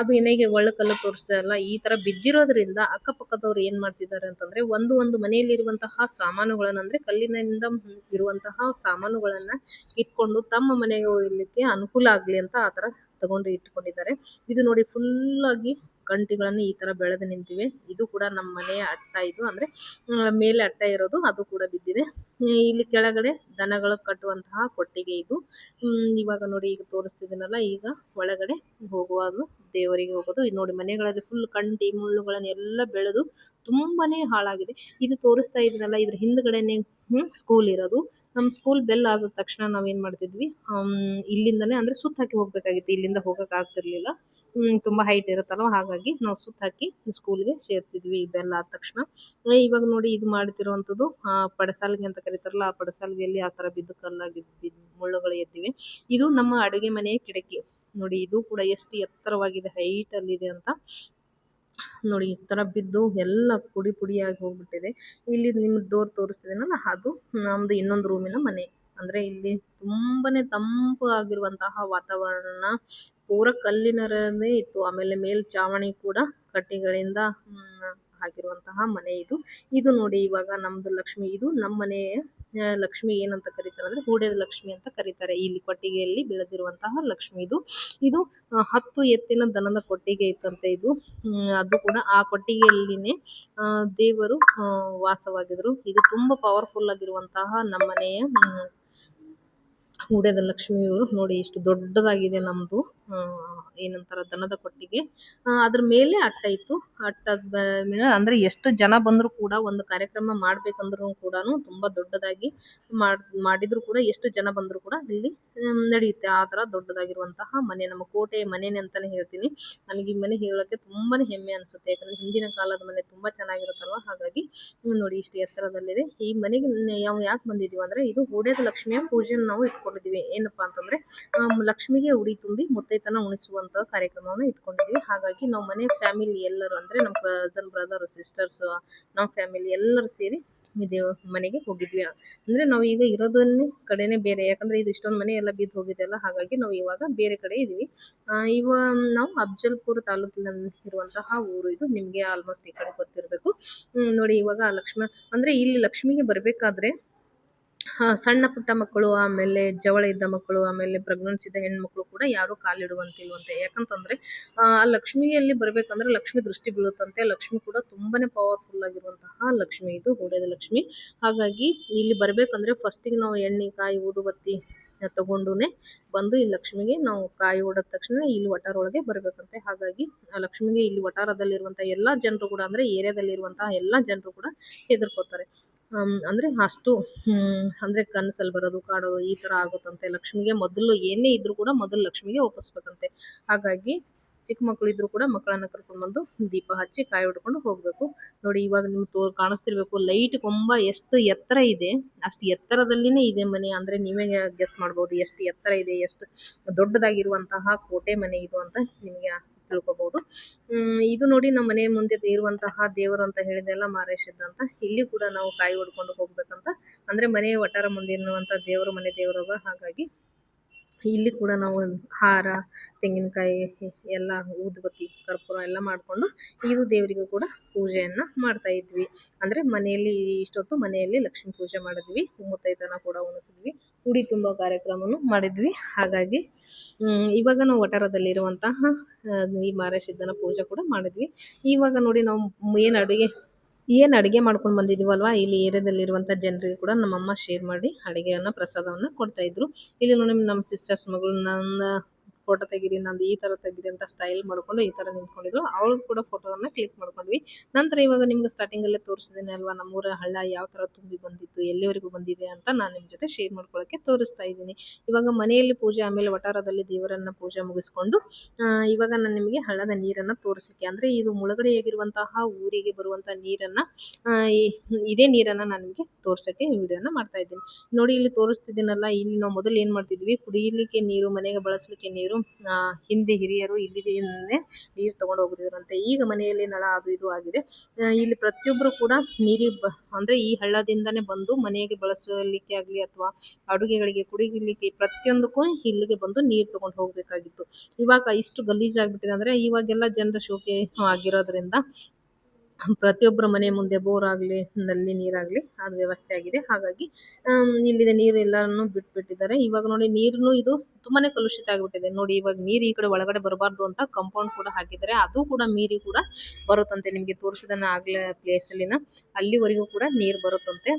ಅದು ಅದು ಕಲ್ಲು ಒಳ್ಳಕಲ್ಲು ತೋರಿಸ್ದಲ್ಲ ಈ ತರ ಬಿದ್ದಿರೋದ್ರಿಂದ ಅಕ್ಕಪಕ್ಕದವ್ರು ಏನ್ ಮಾಡ್ತಿದ್ದಾರೆ ಅಂತಂದ್ರೆ ಒಂದು ಒಂದು ಮನೆಯಲ್ಲಿ ಇರುವಂತಹ ಸಾಮಾನುಗಳನ್ನ ಅಂದ್ರೆ ಕಲ್ಲಿನಿಂದ ಇರುವಂತಹ ಸಾಮಾನುಗಳನ್ನ ಇಟ್ಕೊಂಡು ತಮ್ಮ ಮನೆಗೆ ಹೋಗ್ಲಿಕ್ಕೆ ಅನುಕೂಲ ಆಗ್ಲಿ ಅಂತ ಆತರ ತಗೊಂಡು ಇಟ್ಕೊಂಡಿದ್ದಾರೆ. ಇದು ನೋಡಿ ಫುಲ್ ಆಗಿ ಕಂಟಿಗಳನ್ನು ಈ ತರ ಬೆಳೆದು ನಿಂತಿವೆ. ಇದು ಕೂಡ ನಮ್ಮ ಮನೆಯ ಅಟ್ಟ ಇದು. ಅಂದ್ರೆ ಮೇಲೆ ಅಟ್ಟ ಇರೋದು ಅದು ಕೂಡ ಬಿದ್ದಿದೆ. ಇಲ್ಲಿ ಕೆಳಗಡೆ ದನಗಳು ಕಟ್ಟುವಂತಹ ಕೊಟ್ಟಿಗೆ ಇದು. ಹ್ಮ್, ಇವಾಗ ನೋಡಿ ಈಗ ತೋರಿಸ್ತಿದ್ದೀನಲ್ಲ ಈಗ ಒಳಗಡೆ ಹೋಗುವಾಗ ದೇವರಿಗೆ ಹೋಗೋದು. ಇದು ನೋಡಿ ಮನೆಗಳಲ್ಲಿ ಫುಲ್ ಕಂಟಿ ಮುಳ್ಳುಗಳನ್ನ ಎಲ್ಲ ಬೆಳೆದು ತುಂಬಾನೇ ಹಾಳಾಗಿದೆ. ಇದು ತೋರಿಸ್ತಾ ಇದ್ದೀನಲ್ಲ ಇದ್ರ ಹಿಂದ್ಗಡೆನೆ ಹ್ಮ್ ಸ್ಕೂಲ್ ಇರೋದು. ನಮ್ ಸ್ಕೂಲ್ ಬೆಲ್ ಆದ ತಕ್ಷಣ ನಾವ್ ಏನ್ ಮಾಡ್ತಿದ್ವಿ? ಹ್ಮ್ ಇಲ್ಲಿಂದಾನೆ ಅಂದ್ರೆ ಸುತ್ತಾಕಿ ಹೋಗ್ಬೇಕಾಗಿತ್ತು. ಇಲ್ಲಿಂದ ಹೋಗಕ್ ಆಗ್ತಿರ್ಲಿಲ್ಲ. ತುಂಬಾ ಹೈಟ್ ಇರುತ್ತಲ್ವ? ಹಾಗಾಗಿ ನಾವು ಸುತ್ತ ಹಾಕಿ ಸ್ಕೂಲ್ಗೆ ಸೇರ್ತಿದ್ವಿ ಇದೆಲ್ಲ ಆದ ತಕ್ಷಣ. ಇವಾಗ ನೋಡಿ ಇದು ಮಾಡ್ತಿರುವಂತದ್ದು, ಆ, ಪಡಸಾಲಿಗೆ ಅಂತ ಕರೀತಾರಲ್ಲ, ಆ ಪಡಸಾಲಿಗೆಯಲ್ಲಿ ಆ ತರ ಬಿದ್ದು ಕಲ್ಲಾಗಿ ಮುಳ್ಳುಗಳು ಎದ್ದಿವೆ. ಇದು ನಮ್ಮ ಅಡುಗೆ ಮನೆಯ ಕಿಟಕಿ. ನೋಡಿ, ಇದು ಕೂಡ ಎಷ್ಟು ಎತ್ತರವಾಗಿದೆ ಹೈಟ್ ಅಲ್ಲಿ ಇದೆ ಅಂತ. ನೋಡಿ, ಈ ತರ ಬಿದ್ದು ಎಲ್ಲ ಪುಡಿ ಪುಡಿಯಾಗಿ ಹೋಗ್ಬಿಟ್ಟಿದೆ. ಇಲ್ಲಿ ನಿಮ್ ಡೋರ್ ತೋರಿಸ್ತಿದ್ದೀನಲ್ಲ ಅದು ನಮ್ದು ಇನ್ನೊಂದು ರೂಮಿನ ಮನೆ. ಅಂದ್ರೆ ಇಲ್ಲಿ ತುಂಬಾನೇ ತಂಪು ಆಗಿರುವಂತಹ ವಾತಾವರಣ. ಪೂರ ಕಲ್ಲಿನರನೇ ಇತ್ತು. ಆಮೇಲೆ ಮೇಲ್ ಚಾವಣಿ ಕೂಡ ಕಟ್ಟಿಗಳಿಂದ ಹ್ಮ್, ಹಾಕಿರುವಂತಹ ಮನೆ ಇದು. ಇದು ನೋಡಿ ಇವಾಗ ನಮ್ದು ಲಕ್ಷ್ಮಿ. ಇದು ನಮ್ಮ ಮನೆಯ ಲಕ್ಷ್ಮಿ ಏನಂತ ಕರೀತಾರೆ ಅಂದ್ರೆ ಹೂಡೆದ ಲಕ್ಷ್ಮಿ ಅಂತ ಕರೀತಾರೆ. ಇಲ್ಲಿ ಕೊಟ್ಟಿಗೆಯಲ್ಲಿ ಬೆಳೆದಿರುವಂತಹ ಲಕ್ಷ್ಮಿ ಇದು. ಇದು ಹತ್ತು ಎತ್ತಿನ ದನದ ಕೊಟ್ಟಿಗೆ ಇತ್ತಂತೆ ಇದು. ಅದು ಕೂಡ ಆ ಕೊಟ್ಟಿಗೆಯಲ್ಲಿನೇ ದೇವರು ವಾಸವಾಗಿದ್ರು ಇದು ತುಂಬಾ ಪವರ್ಫುಲ್ ಆಗಿರುವಂತಹ ನಮ್ಮನೆಯ ಹೂಡೆದ ಲಕ್ಷ್ಮಿಯವರು ನೋಡಿ ಇಷ್ಟು ದೊಡ್ಡದಾಗಿದೆ ನಮ್ದು. ಏನಂತಾರ ದನದ ಕೊಟ್ಟಿಗೆ. ಅದರ ಮೇಲೆ ಅಟ್ಟ ಇತ್ತು. ಅಟ್ಟದ ಮೇಲೆ ಅಂದ್ರೆ ಎಷ್ಟು ಜನ ಬಂದ್ರು ಕೂಡ ಒಂದು ಕಾರ್ಯಕ್ರಮ ಮಾಡ್ಬೇಕಂದ್ರೂ ಕೂಡ ತುಂಬಾ ದೊಡ್ಡದಾಗಿ ಮಾಡ್, ಮಾಡಿದ್ರು ಕೂಡ ಎಷ್ಟು ಜನ ಬಂದ್ರು ಕೂಡ ಇಲ್ಲಿ ನಡೆಯುತ್ತೆ. ಆ ತರ ದೊಡ್ಡದಾಗಿರುವಂತಹ ಮನೆ. ನಮ್ಮ ಕೋಟೆಯ ಮನೆನೇ ಅಂತಾನೆ ಹೇಳ್ತೀನಿ. ನನಗೆ ಈ ಮನೆ ಹೇಳೋಕೆ ತುಂಬಾನೇ ಹೆಮ್ಮೆ ಅನ್ಸುತ್ತೆ. ಯಾಕಂದ್ರೆ ಹಿಂದಿನ ಕಾಲದ ಮನೆ ತುಂಬಾ ಚೆನ್ನಾಗಿರುತ್ತಲ್ವ? ಹಾಗಾಗಿ ನೋಡಿ ಇಷ್ಟು ಎತ್ತರದಲ್ಲಿದೆ. ಈ ಮನೆಗೆ ನಾವು ಯಾಕೆ ಬಂದಿದೀವಿ ಅಂದ್ರೆ ಇದು ಹೂಡೇದ ಲಕ್ಷ್ಮಿಯ ಪೂಜೆನ ನಾವು ಇಟ್ಕೊಂಡಿದೀವಿ. ಏನಪ್ಪಾ ಅಂತಂದ್ರೆ ಲಕ್ಷ್ಮಿಗೆ ಉಡಿ ತುಂಬಿ ಮುತ್ತೈತನ ಉಣಿಸುವಂತ ಕಾರ್ಯಕ್ರಮವನ್ನು ಇಟ್ಕೊಂಡಿದ್ವಿ. ಹಾಗಾಗಿ ನಾವು ಮನೆ ಫ್ಯಾಮಿಲಿ ಎಲ್ಲರೂ ಅಂದ್ರೆ ನಮ್ಮ ಕಸನ್ ಬ್ರದರ್ ಸಿಸ್ಟರ್ಸ್ ನಮ್ಮ ಫ್ಯಾಮಿಲಿ ಎಲ್ಲರೂ ಸೇರಿ ದೇವ ಮನೆಗೆ ಹೋಗಿದ್ವಿ. ಅಂದ್ರೆ ನಾವು ಈಗ ಇರೋದನ್ನೇ ಕಡೆನೇ ಬೇರೆ. ಯಾಕಂದ್ರೆ ಇದು ಇಷ್ಟೊಂದು ಮನೆ ಎಲ್ಲ ಬಿದ್ದು ಹೋಗಿದೆಯಲ್ಲ ಹಾಗಾಗಿ ನಾವು ಇವಾಗ ಬೇರೆ ಕಡೆ ಇದೀವಿ. ಆ, ಇವ ನಾವು ಅಫ್ಜಲ್ಪುರ ತಾಲೂಕಿನ ಇರುವಂತಹ ಊರು ಇದು. ನಿಮ್ಗೆ ಆಲ್ಮೋಸ್ಟ್ ಈ ಕಡೆ ಗೊತ್ತಿರಬೇಕು. ನೋಡಿ ಇವಾಗ ಲಕ್ಷ್ಮ ಅಂದ್ರೆ ಇಲ್ಲಿ ಲಕ್ಷ್ಮಿಗೆ ಬರ್ಬೇಕಾದ್ರೆ ಸಣ್ಣ ಪುಟ್ಟ ಮಕ್ಕಳು, ಆಮೇಲೆ ಜವಳ ಇದ್ದ ಮಕ್ಕಳು, ಆಮೇಲೆ ಪ್ರೆಗ್ನೆನ್ಸಿ ಇದ್ದ ಹೆಣ್ಮಕ್ಳು ಕೂಡ ಯಾರು ಕಾಲಿಡುವಂತಿಲ್ವಂತೆ. ಯಾಕಂತಂದ್ರೆ, ಆ, ಲಕ್ಷ್ಮಿಯಲ್ಲಿ ಬರ್ಬೇಕಂದ್ರೆ ಲಕ್ಷ್ಮಿ ದೃಷ್ಟಿ ಬೀಳುತ್ತಂತೆ. ಲಕ್ಷ್ಮಿ ಕೂಡ ತುಂಬಾನೇ ಪವರ್ಫುಲ್ ಆಗಿರುವಂತಹ ಲಕ್ಷ್ಮಿ ಇದು, ಹೂಡೆದ ಲಕ್ಷ್ಮಿ. ಹಾಗಾಗಿ ಇಲ್ಲಿ ಬರ್ಬೇಕಂದ್ರೆ ಫಸ್ಟಿಗೆ ನಾವು ಎಣ್ಣೆ, ಕಾಯಿ, ಊದುಬತ್ತಿ ತಗೊಂಡುನೆ ಬಂದು ಈ ಲಕ್ಷ್ಮಿಗೆ ನಾವು ಕಾಯಿ ಹೊಡೆದ ತಕ್ಷಣ ಇಲ್ಲಿ ವಟಾರೊಳಗೆ ಬರ್ಬೇಕಂತೆ. ಹಾಗಾಗಿ ಲಕ್ಷ್ಮಿಗೆ ಇಲ್ಲಿ ವಟಾರದಲ್ಲಿರುವಂತಹ ಎಲ್ಲಾ ಜನರು ಕೂಡ ಅಂದ್ರೆ ಏರಿಯಾದಲ್ಲಿ ಇರುವಂತಹ ಎಲ್ಲಾ ಜನರು ಕೂಡ ಹೆದರ್ಕೋತಾರೆ. ಅಂದ್ರೆ ಅಷ್ಟು ಅಂದ್ರೆ ಕನಸಲ್ಲಿ ಬರೋದು ಕಾಡೋದು ಈ ತರ ಆಗುತ್ತಂತೆ. ಲಕ್ಷ್ಮಿಗೆ ಮೊದಲು ಏನೇ ಇದ್ರು ಕೂಡ ಮೊದಲು ಲಕ್ಷ್ಮಿಗೆ ಒಪ್ಪಿಸ್ಬೇಕಂತೆ. ಹಾಗಾಗಿ ಚಿಕ್ಕ ಮಕ್ಕಳು ಇದ್ರು ಕೂಡ ಮಕ್ಕಳನ್ನ ಕರ್ಕೊಂಡು ಬಂದು ದೀಪ ಹಚ್ಚಿ ಕಾಯಿ ಹೊಡ್ಕೊಂಡು ಹೋಗ್ಬೇಕು. ನೋಡಿ, ಇವಾಗ ನಿಮ್ಗೆ ತೋ, ಕಾಣಿಸ್ತಿರ್ಬೇಕು, ಲೈಟ್ ಕೊಂಬ ಎಷ್ಟು ಎತ್ತರ ಇದೆ. ಅಷ್ಟು ಎತ್ತರದಲ್ಲಿನೇ ಇದೆ ಮನೆ. ಅಂದ್ರೆ ನೀವೇ ಗೆಸ್ ಮಾಡ್ಬೋದು. ಎಷ್ಟು ಎತ್ತರ ಇದೆ, ಎಷ್ಟು ದೊಡ್ಡದಾಗಿರುವಂತಹ ಕೋಟೆ ಮನೆ ಇದು ಅಂತ ನಿಮಗೆ ತಿಳ್ಕೊಬಹುದು ಇದು ನೋಡಿ ನಮ್ಮ ಮನೆ ಮುಂದೆ ಇರುವಂತಹ ದೇವರು ಅಂತ ಹೇಳಿದೆಲ್ಲ ಮಾರೇಶದ್ದು ಅಂತ. ಇಲ್ಲಿ ಕೂಡ ನಾವು ಕಾಯಿ ಹೊಡ್ಕೊಂಡು ಹೋಗ್ಬೇಕಂತ. ಅಂದ್ರೆ ಮನೆ ವಟಾರ ಮುಂದೆ ಇರುವಂತ ದೇವರು ಮನೆ ದೇವರವ. ಹಾಗಾಗಿ ಇಲ್ಲಿ ಕೂಡ ನಾವು ಹಾರ, ತೆಂಗಿನಕಾಯಿ ಎಲ್ಲ ಊದುಬತ್ತಿ ಕರ್ಪೂರ ಎಲ್ಲ ಮಾಡಿಕೊಂಡು ಇದು ದೇವರಿಗೂ ಕೂಡ ಪೂಜೆಯನ್ನು ಮಾಡ್ತಾ ಇದ್ವಿ. ಅಂದ್ರೆ ಮನೆಯಲ್ಲಿ ಇಷ್ಟೊತ್ತು ಮನೆಯಲ್ಲಿ ಲಕ್ಷ್ಮೀ ಪೂಜೆ ಮಾಡಿದ್ವಿ. ಮುತ್ತೈದನ ಕೂಡ ಉಣಿಸಿದ್ವಿ. ಉಡಿ ತುಂಬ ಕಾರ್ಯಕ್ರಮವನ್ನು ಮಾಡಿದ್ವಿ. ಹಾಗಾಗಿ ಇವಾಗ ನಾವು ವಠಾರದಲ್ಲಿರುವಂತಹ ಈ ಮಾರೇಶಿದ್ದನ ಪೂಜೆ ಕೂಡ ಮಾಡಿದ್ವಿ. ಇವಾಗ ನೋಡಿ ನಾವು ಏನು ಅಡುಗೆ ಏನು ಅಡುಗೆ ಮಾಡ್ಕೊಂಡು ಬಂದಿದ್ದೀವಲ್ವಾ ಇಲ್ಲಿ ಏರಿಯಾದಲ್ಲಿರುವಂಥ ಜನರಿಗೆ ಕೂಡ ನಮ್ಮಮ್ಮ ಶೇರ್ ಮಾಡಿ ಅಡುಗೆಯನ್ನು ಪ್ರಸಾದವನ್ನು ಕೊಡ್ತಾ ಇದ್ರು. ಇಲ್ಲಿ ನೋಡಿ ನಮ್ಮ ಸಿಸ್ಟರ್ಸ್ ಮಗಳು ನನ್ನ ಫೋಟೋ ತೆಗೀರಿ, ನಂದು ಈ ತರ ತೆಗೀರಿ ಅಂತ ಸ್ಟೈಲ್ ಮಾಡ್ಕೊಂಡು ಈ ತರ ನಿಂತ್ಕೊಂಡಿದ್ರು. ಅವಳು ಕೂಡ ಫೋಟೋವನ್ನ ಕ್ಲಿಕ್ ಮಾಡ್ಕೊಂಡ್ವಿ. ನಂತರ ಇವಾಗ ನಿಮ್ಗೆ ಸ್ಟಾರ್ಟಿಂಗ್ ಅಲ್ಲೇ ತೋರಿಸಿದ್ದೀನಿ ಅಲ್ವಾ, ನಮ್ಮೂರ ಹಳ್ಳ ಯಾವ ತರ ತುಂಬಿ ಬಂದಿತ್ತು, ಎಲ್ಲಿವರೆಗೂ ಬಂದಿದೆ ಅಂತ ನಾನು ನಿಮ್ ಜೊತೆ ಶೇರ್ ಮಾಡ್ಕೊಳ್ಳೋಕೆ ತೋರಿಸ್ತಾ ಇದ್ದೀನಿ. ಇವಾಗ ಮನೆಯಲ್ಲಿ ಪೂಜೆ, ಆಮೇಲೆ ವಟಾರದಲ್ಲಿ ದೇವರನ್ನ ಪೂಜೆ ಮುಗಿಸ್ಕೊಂಡು ಇವಾಗ ನಾನು ನಿಮಗೆ ಹಳ್ಳದ ನೀರನ್ನ ತೋರಿಸ್ಲಿಕ್ಕೆ, ಅಂದ್ರೆ ಇದು ಮುಳುಗಡೆಯಾಗಿರುವಂತಹ ಊರಿಗೆ ಬರುವಂತಹ ನೀರನ್ನ ಇದೇ ನೀರನ್ನ ನಾನು ನಿಮಗೆ ತೋರ್ಸಕ್ಕೆ ವಿಡಿಯೋನ ಮಾಡ್ತಾ ಇದ್ದೀನಿ. ನೋಡಿ, ಇಲ್ಲಿ ತೋರಿಸ್ತಿದ್ದೀನಲ್ಲ, ಇಲ್ಲಿ ನಾವು ಮೊದಲು ಏನ್ ಮಾಡ್ತಿದ್ವಿ ಕುಡಿಯಲಿಕ್ಕೆ ನೀರು, ಮನೆಗೆ ಬಳಸಲಿಕ್ಕೆ ನೀರು ಆ, ಹಿಂದೆ ಹಿರಿಯರು ಇಲ್ಲಿ ನೀರು ತಗೊಂಡು ಹೋಗುತ್ತಿದ್ರಂತೆ. ಈಗ ಮನೆಯಲ್ಲಿ ನಳ ಅದು ಇದು ಆಗಿದೆ. ಇಲ್ಲಿ ಪ್ರತಿಯೊಬ್ಬರು ಕೂಡ ನೀರಿಗೆ ಅಂದ್ರೆ ಈ ಹಳ್ಳದಿಂದನೇ ಬಂದು ಮನೆಗೆ ಬಳಸಲಿಕ್ಕೆ ಆಗ್ಲಿ ಅಥವಾ ಅಡುಗೆಗಳಿಗೆ ಕುಡಿಲಿಕ್ಕೆ ಪ್ರತಿಯೊಂದಕ್ಕೂ ಇಲ್ಲಿಗೆ ಬಂದು ನೀರು ತಗೊಂಡು ಹೋಗ್ಬೇಕಾಗಿತ್ತು. ಇವಾಗ ಇಷ್ಟು ಗಲೀಜಾಗ್ಬಿಟ್ಟಿದೆ ಅಂದ್ರೆ ಇವಾಗೆಲ್ಲ ಜನರ ಶೋಕೆ ಆಗಿರೋದ್ರಿಂದ ಪ್ರತಿಯೊಬ್ಬರ ಮನೆ ಮುಂದೆ ಬೋರ್ ಆಗಲಿ ನಲ್ಲಿ ನೀರಾಗಲಿ ಅದು ವ್ಯವಸ್ಥೆ ಆಗಿದೆ. ಹಾಗಾಗಿ ಇಲ್ಲಿದ ನೀರು ಎಲ್ಲಾನು ಬಿಟ್ಬಿಟ್ಟಿದ್ದಾರೆ. ಇವಾಗ ನೋಡಿ ನೀರನ್ನು ಇದು ತುಂಬಾನೇ ಕಲುಷಿತ ಆಗಿಬಿಟ್ಟಿದೆ. ನೋಡಿ ಇವಾಗ ನೀರು ಈ ಕಡೆ ಒಳಗಡೆ ಬರಬಾರ್ದು ಅಂತ ಕಾಂಪೌಂಡ್ ಕೂಡ ಹಾಕಿದ್ದಾರೆ. ಅದು ಕೂಡ ಮೀರಿ ಕೂಡ ಬರುತ್ತಂತೆ ನಿಮಗೆ ತೋರಿಸಿದನ ಆಗ್ಲೇ ಪ್ಲೇಸ್ ಅಲ್ಲಿನ. ಅಲ್ಲಿವರೆಗೂ ಕೂಡ ನೀರು ಬರುತ್ತಂತೆ.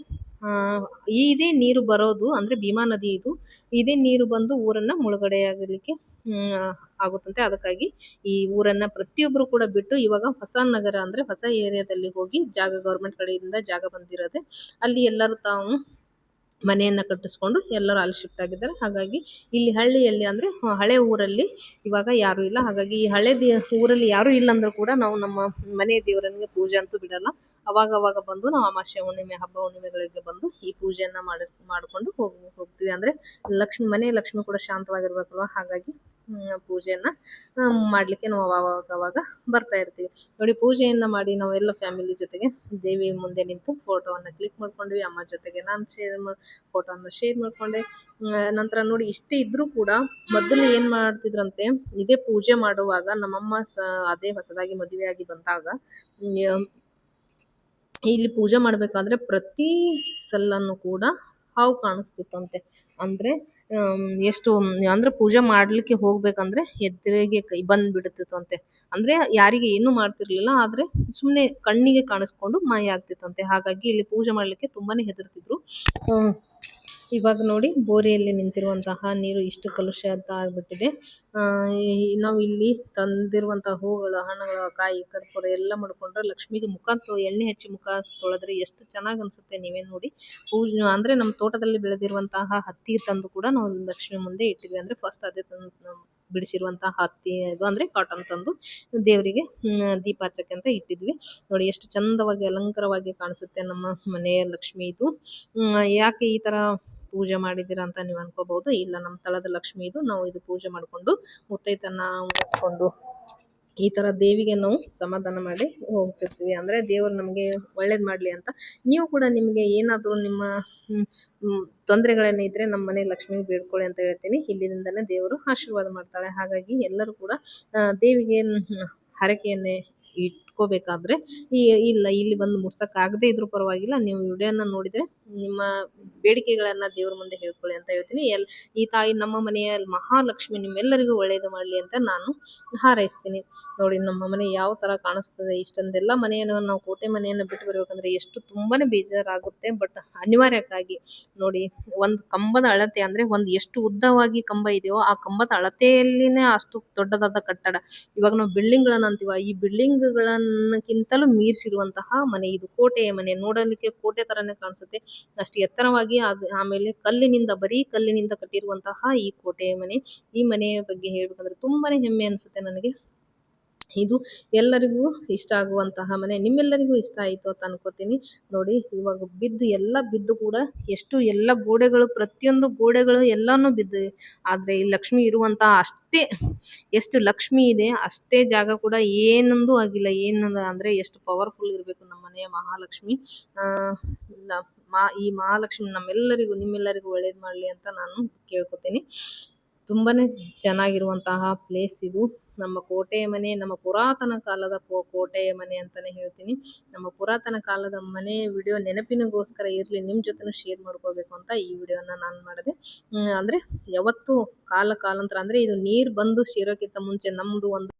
ಇದೇ ನೀರು ಬರೋದು ಅಂದ್ರೆ ಭೀಮಾ ನದಿ ಇದು. ಇದೇ ನೀರು ಬಂದು ಊರನ್ನ ಮುಳುಗಡೆಯಾಗಲಿಕ್ಕೆ ಹ್ಮ್, ಆಗುತ್ತಂತೆ. ಅದಕ್ಕಾಗಿ ಈ ಊರನ್ನ ಪ್ರತಿಯೊಬ್ಬರು ಕೂಡ ಬಿಟ್ಟು ಇವಾಗ ಹೊಸ ನಗರ ಅಂದ್ರೆ ಹೊಸ ಏರಿಯಾದಲ್ಲಿ ಹೋಗಿ ಜಾಗ ಗೌರ್ಮೆಂಟ್ ಕಡೆಯಿಂದ ಜಾಗ ಬಂದಿರೋದೆ. ಅಲ್ಲಿ ಎಲ್ಲರೂ ತಾವು ಮನೆಯನ್ನ ಕಟ್ಟಿಸ್ಕೊಂಡು ಎಲ್ಲರೂ ಅಲ್ಲಿ ಶಿಫ್ಟ್ ಆಗಿದ್ದಾರೆ. ಹಾಗಾಗಿ ಇಲ್ಲಿ ಹಳ್ಳಿಯಲ್ಲಿ ಅಂದ್ರೆ ಹಳೆ ಊರಲ್ಲಿ ಇವಾಗ ಯಾರು ಇಲ್ಲ. ಹಾಗಾಗಿ ಈ ಹಳೆ ಊರಲ್ಲಿ ಯಾರು ಇಲ್ಲ ಅಂದ್ರೂ ಕೂಡ ನಾವು ನಮ್ಮ ಮನೆ ದೇವರನಿಗೆ ಪೂಜೆ ಅಂತೂ ಬಿಡಲ್ಲ. ಅವಾಗ ಅವಾಗ ಬಂದು ನಾವು ಅಮಾವಾಸ್ಯೆ ಹುಣ್ಣಿಮೆ, ಹಬ್ಬ ಹುಣ್ಣಿಮೆಗಳಿಗೆ ಬಂದು ಈ ಪೂಜೆಯನ್ನ ಮಾಡಿಸ್, ಮಾಡಿಕೊಂಡು ಹೋಗ್, ಹೋಗ್ತೀವಿ. ಅಂದ್ರೆ ಲಕ್ಷ್ಮಿ, ಮನೆ ಲಕ್ಷ್ಮಿ ಕೂಡ ಶಾಂತವಾಗಿರ್ಬೇಕಲ್ವಾ? ಹಾಗಾಗಿ ಪೂಜೆಯನ್ನ ಮಾಡ್ಲಿಕ್ಕೆ ನಾವು ಅವಾಗ ಅವಾಗ ಬರ್ತಾ ಇರ್ತೀವಿ. ನೋಡಿ, ಪೂಜೆಯನ್ನ ಮಾಡಿ ನಾವೆಲ್ಲ ಫ್ಯಾಮಿಲಿ ಜೊತೆಗೆ ದೇವಿ ಮುಂದೆ ನಿಂತು ಫೋಟೋವನ್ನ ಕ್ಲಿಕ್ ಮಾಡ್ಕೊಂಡ್ವಿ, ಅಮ್ಮ ಜೊತೆಗೆ ನಾನು ಶೇರ್ ಫೋಟೋನ ಶೇರ್ ಮಾಡ್ಕೊಂಡೆ. ನಂತರ ನೋಡಿ, ಇಷ್ಟೇ ಇದ್ರೂ ಕೂಡ ಮೊದಲು ಏನ್ ಮಾಡ್ತಿದ್ರಂತೆ, ಇದೇ ಪೂಜೆ ಮಾಡುವಾಗ ನಮ್ಮಮ್ಮ ಸ, ಅದೇ ಹೊಸದಾಗಿ ಮದುವೆಯಾಗಿ ಬಂದಾಗ ಇಲ್ಲಿ ಪೂಜೆ ಮಾಡ್ಬೇಕಾದ್ರೆ ಪ್ರತಿ ಸಲ್ಲನ್ನು ಕೂಡ ಹಾವು ಕಾಣಿಸ್ತಿತ್ತಂತೆ. ಅಂದ್ರೆ ಎಷ್ಟು, ಅಂದ್ರೆ ಪೂಜೆ ಮಾಡ್ಲಿಕ್ಕೆ ಹೋಗ್ಬೇಕಂದ್ರೆ ಎದುರಿಗೆ ಕೈ ಬಂದ್ಬಿಡುತ್ತಿತ್ತಂತೆ ಅಂದ್ರೆ ಯಾರಿಗೆ ಏನು ಮಾಡ್ತಿರ್ಲಿಲ್ಲ, ಆದ್ರೆ ಸುಮ್ನೆ ಕಣ್ಣಿಗೆ ಕಾಣಿಸ್ಕೊಂಡು ಮಾಯ ಆಗ್ತಿತ್ತಂತೆ. ಹಾಗಾಗಿ ಇಲ್ಲಿ ಪೂಜೆ ಮಾಡ್ಲಿಕ್ಕೆ ತುಂಬಾನೇ ಹೆದರ್ತಿದ್ರು. ಹ್ಮ್. ಇವಾಗ ನೋಡಿ ಬೋರಿಯಲ್ಲಿ ನಿಂತಿರುವಂತಹ ನೀರು ಇಷ್ಟು ಕಲುಷಿತ ಆಗ್ಬಿಟ್ಟಿದೆ. ಆ, ಈ- ನಾವು ಇಲ್ಲಿ ತಂದಿರುವಂತಹ ಹೂಗಳು ಹಣ್ಣುಗಳು ಕಾಯಿ ಕರ್ಪೂರ ಎಲ್ಲ ಮಾಡ್ಕೊಂಡ್ರೆ ಲಕ್ಷ್ಮಿಗೆ ಮುಖ ಎಣ್ಣೆ ಹಚ್ಚಿ ಮುಖ ತೊಳೆದ್ರೆ ಎಷ್ಟು ಚೆನ್ನಾಗಿ ಅನ್ಸುತ್ತೆ ನೀವೇ ನೋಡಿ. ಹೂ ಅಂದ್ರೆ ನಮ್ಮ ತೋಟದಲ್ಲಿ ಬೆಳೆದಿರುವಂತಹ ಹತ್ತಿ ತಂದು ಕೂಡ ನಾವು ಲಕ್ಷ್ಮಿ ಮುಂದೆ ಇಟ್ಟಿದ್ವಿ. ಅಂದ್ರೆ ಫಸ್ಟ್ ಅದೇ ಬಿಡಿಸಿರುವಂತಹ ಹತ್ತಿ ಇದು ಅಂದ್ರೆ ಕಾಟನ್ ತಂದು ದೇವರಿಗೆ ದೀಪ ಹಚ್ಚಕ್ಕೆ ಅಂತ ಇಟ್ಟಿದ್ವಿ. ನೋಡಿ ಎಷ್ಟು ಚಂದವಾಗಿ ಅಲಂಕಾರವಾಗಿ ಕಾಣಿಸುತ್ತೆ ನಮ್ಮ ಮನೆಯ ಲಕ್ಷ್ಮಿ ಇದು. ಯಾಕೆ ಈ ತರ ಪೂಜೆ ಮಾಡಿದ್ದೀರಾ ಅಂತ ನೀವು ಅನ್ಕೋಬಹುದು. ಇಲ್ಲ ನಮ್ಮ ತಳದ ಲಕ್ಷ್ಮಿ ಇದು. ನಾವು ಇದು ಪೂಜೆ ಮಾಡಿಕೊಂಡು ಮುತ್ತೈತನ್ನ ಮುಗಿಸ್ಕೊಂಡು ಈ ತರ ದೇವಿಗೆ ನಾವು ಸಮಾಧಾನ ಮಾಡಿ ಹೋಗ್ತಿರ್ತೀವಿ. ಅಂದ್ರೆ ದೇವರು ನಮಗೆ ಒಳ್ಳೇದ್ ಮಾಡ್ಲಿ ಅಂತ. ನೀವು ಕೂಡ ನಿಮ್ಗೆ ಏನಾದ್ರು ನಿಮ್ಮ ತೊಂದರೆಗಳನ್ನ ಇದ್ರೆ ನಮ್ಮ ಮನೆ ಲಕ್ಷ್ಮಿ ಬೇಡ್ಕೊಳ್ಳಿ ಅಂತ ಹೇಳ್ತೀನಿ. ಇಲ್ಲಿಂದನೇ ದೇವರು ಆಶೀರ್ವಾದ ಮಾಡ್ತಾಳೆ. ಹಾಗಾಗಿ ಎಲ್ಲರೂ ಕೂಡ ದೇವಿಗೆ ಹರಕೆಯನ್ನೇ ಇಟ್ಕೋಬೇಕಾದ್ರೆ ಈ, ಇಲ್ಲ, ಇಲ್ಲಿ ಬಂದು ಮುಟ್ಸಕ್ ಆಗದೆ ಇದ್ರೂ ಪರವಾಗಿಲ್ಲ. ನೀವು ವಿಡಿಯೋನ ನೋಡಿದ್ರೆ ನಿಮ್ಮ ಬೇಡಿಕೆಗಳನ್ನ ದೇವ್ರ ಮುಂದೆ ಹೇಳ್ಕೊಳ್ಳಿ ಅಂತ ಹೇಳ್ತೀನಿ. ಎಲ್, ಈ ತಾಯಿ ನಮ್ಮ ಮನೆಯ ಮಹಾಲಕ್ಷ್ಮಿ, ನಿಮ್ಮೆಲ್ಲರಿಗೂ ಒಳ್ಳೇದು ಮಾಡಲಿ ಅಂತ ನಾನು ಹಾರೈಸ್ತೀನಿ. ನೋಡಿ, ನಮ್ಮ ಮನೆ ಯಾವ ತರ ಕಾಣಿಸ್ತದೆ, ಇಷ್ಟೊಂದೆಲ್ಲ ಮನೆಯನ್ನು ನಾವು ಕೋಟೆ ಮನೆಯನ್ನು ಬಿಟ್ಟು ಬರ್ಬೇಕಂದ್ರೆ ಎಷ್ಟು ತುಂಬಾನೇ ಬೇಜಾರಾಗುತ್ತೆ. ಬಟ್ ಅನಿವಾರ್ಯಕ್ಕಾಗಿ ನೋಡಿ, ಒಂದು ಕಂಬದ ಅಳತೆ ಅಂದ್ರೆ ಒಂದು ಎಷ್ಟು ಉದ್ದವಾಗಿ ಕಂಬ ಇದೆಯೋ ಆ ಕಂಬದ ಅಳತೆಯಲ್ಲಿನೇ ಅಷ್ಟು ದೊಡ್ಡದಾದ ಕಟ್ಟಡ. ಇವಾಗ ನಾವು ಬಿಲ್ಡಿಂಗ್ ಗಳನ್ನ ಅಂತೀವ, ಈ ಬಿಲ್ಡಿಂಗ್ ಗಳನ್ನಕ್ಕಿಂತಲೂ ಮೀರಿಸಿರುವಂತಹ ಮನೆ ಇದು. ಕೋಟೆಯ ಮನೆ ನೋಡಲಿಕ್ಕೆ ಕೋಟೆ ತರನೇ ಕಾಣಿಸುತ್ತೆ. ಅಷ್ಟು ಎತ್ತರವಾಗಿ ಆಮೇಲೆ ಕಲ್ಲಿನಿಂದ, ಬರೀ ಕಲ್ಲಿನಿಂದ ಕಟ್ಟಿರುವಂತಹ ಈ ಕೋಟೆ ಮನೆ. ಈ ಮನೆಯ ಬಗ್ಗೆ ಹೇಳ್ಬೇಕಂದ್ರೆ ತುಂಬಾನೇ ಹೆಮ್ಮೆ ಅನಿಸುತ್ತೆ ನನಗೆ. ಇದು ಎಲ್ಲರಿಗೂ ಇಷ್ಟ ಆಗುವಂತಹ ಮನೆ. ನಿಮ್ಮೆಲ್ಲರಿಗೂ ಇಷ್ಟ ಆಯಿತು ಅಂತ ಅನ್ಕೋತೀನಿ. ನೋಡಿ, ಇವಾಗ ಬಿದ್ದು ಎಲ್ಲ ಬಿದ್ದು ಕೂಡ ಎಷ್ಟು ಎಲ್ಲ ಗೋಡೆಗಳು, ಪ್ರತಿಯೊಂದು ಗೋಡೆಗಳು ಎಲ್ಲಾನು ಬಿದ್ದು. ಆದ್ರೆ ಈ ಲಕ್ಷ್ಮಿ ಇರುವಂತಹ ಅಷ್ಟೇ, ಎಷ್ಟು ಲಕ್ಷ್ಮಿ ಇದೆ, ಅಷ್ಟೇ ಜಾಗ ಕೂಡ ಏನೊಂದು ಆಗಿಲ್ಲ. ಏನಂದ ಅಂದ್ರೆ ಎಷ್ಟು ಪವರ್ಫುಲ್ ಇರಬೇಕು ನಮ್ಮ ಮನೆಯ ಮಹಾಲಕ್ಷ್ಮಿ. ಆ ಮಾ, ಈ ಮಹಾಲಕ್ಷ್ಮಿ ನಮ್ಮೆಲ್ಲರಿಗೂ, ನಿಮ್ಮೆಲ್ಲರಿಗೂ ಒಳ್ಳೇದು ಮಾಡಲಿ ಅಂತ ನಾನು ಕೇಳ್ಕೊತೀನಿ. ತುಂಬಾನೇ ಚೆನ್ನಾಗಿರುವಂತಹ ಪ್ಲೇಸ್ ಇದು. ನಮ್ಮ ಕೋಟೆಯ ಮನೆ, ನಮ್ಮ ಪುರಾತನ ಕಾಲದ ಕೋಟೆಯ ಮನೆ ಅಂತಾನೆ ಹೇಳ್ತೀನಿ. ನಮ್ಮ ಪುರಾತನ ಕಾಲದ ಮನೆ ವಿಡಿಯೋ ನೆನಪಿನಗೋಸ್ಕರ ಇರಲಿ ನಿಮ್ಮ ಜೊತೆನೂ ಶೇರ್ ಮಾಡ್ಕೋಬೇಕು ಅಂತ ಈ ವಿಡಿಯೋನ ನಾನು ಮಾಡಿದೆ. ಅಂದರೆ ಯಾವತ್ತು ಕಾಲ ಕಾಲಾಂತರ, ಅಂದ್ರೆ ಇದು ನೀರು ಬಂದು ಸೇರೋಕ್ಕಿಂತ ಮುಂಚೆ ನಮ್ದು ಒಂದು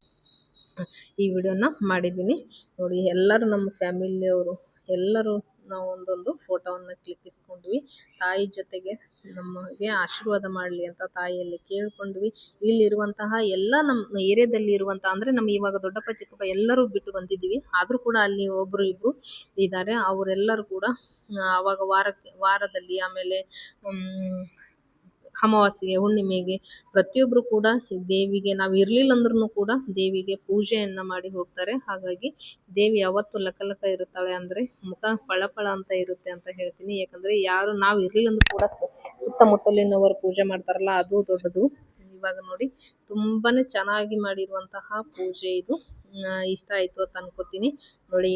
ಈ ವಿಡಿಯೋನ ಮಾಡಿದ್ದೀನಿ. ನೋಡಿ, ಎಲ್ಲರೂ ನಮ್ಮ ಫ್ಯಾಮಿಲಿಯವರು ಎಲ್ಲರೂ ನಾವು ಒಂದೊಂದು ಫೋಟೋವನ್ನು ಕ್ಲಿಕ್ಕಿಸ್ಕೊಂಡ್ವಿ. ತಾಯಿ ಜೊತೆಗೆ ನಮಗೆ ಆಶೀರ್ವಾದ ಮಾಡಲಿ ಅಂತ ತಾಯಿಯಲ್ಲಿ ಕೇಳ್ಕೊಂಡ್ವಿ. ಇಲ್ಲಿರುವಂತಹ ಎಲ್ಲ ನಮ್ಮ ಏರಿಯಾದಲ್ಲಿ ಇರುವಂತಹ ಅಂದ್ರೆ ನಮ್ಮ ಇವಾಗ ದೊಡ್ಡಪ್ಪ, ಚಿಕ್ಕಪ್ಪ ಎಲ್ಲರೂ ಬಿಟ್ಟು ಬಂದಿದ್ದೀವಿ. ಆದ್ರೂ ಕೂಡ ಅಲ್ಲಿ ಒಬ್ಬರು ಇಬ್ಬರು ಇದ್ದಾರೆ. ಅವರೆಲ್ಲರೂ ಕೂಡ ಅವಾಗ ವಾರಕ್ಕೆ, ವಾರದಲ್ಲಿ ಆಮೇಲೆ ಅಮಾವಾಸ್ಯೆಗೆ, ಹುಣ್ಣಿಮೆಗೆ ಪ್ರತಿಯೊಬ್ರು ಕೂಡ ದೇವಿಗೆ ನಾವು ಇರ್ಲಿಲ್ಲ ಅಂದ್ರೂ ಕೂಡ ದೇವಿಗೆ ಪೂಜೆಯನ್ನ ಮಾಡಿ ಹೋಗ್ತಾರೆ. ಹಾಗಾಗಿ ದೇವಿ ಯಾವತ್ತು ಲಕಲಕ ಇರುತ್ತಾಳೆ ಅಂದ್ರೆ ಮುಖ ಫಳಫಳ ಅಂತ ಇರುತ್ತೆ ಅಂತ ಹೇಳ್ತೀನಿ. ಯಾಕಂದ್ರೆ ಯಾರು ನಾವು ಇರ್ಲಿಲ್ಲ ಅಂದ್ರೂ ಕೂಡ ಸುತ್ತಮುತ್ತಲಿನವರು ಪೂಜೆ ಮಾಡ್ತಾರಲ್ಲ, ಅದು ದೊಡ್ಡದು. ಇವಾಗ ನೋಡಿ ತುಂಬಾನೇ ಚೆನ್ನಾಗಿ ಮಾಡಿರುವಂತಹ ಪೂಜೆ ಇದು. ಇಷ್ಟ ಆಯಿತು ಅಂತ ಅನ್ಕೋತೀನಿ. ನೋಡಿ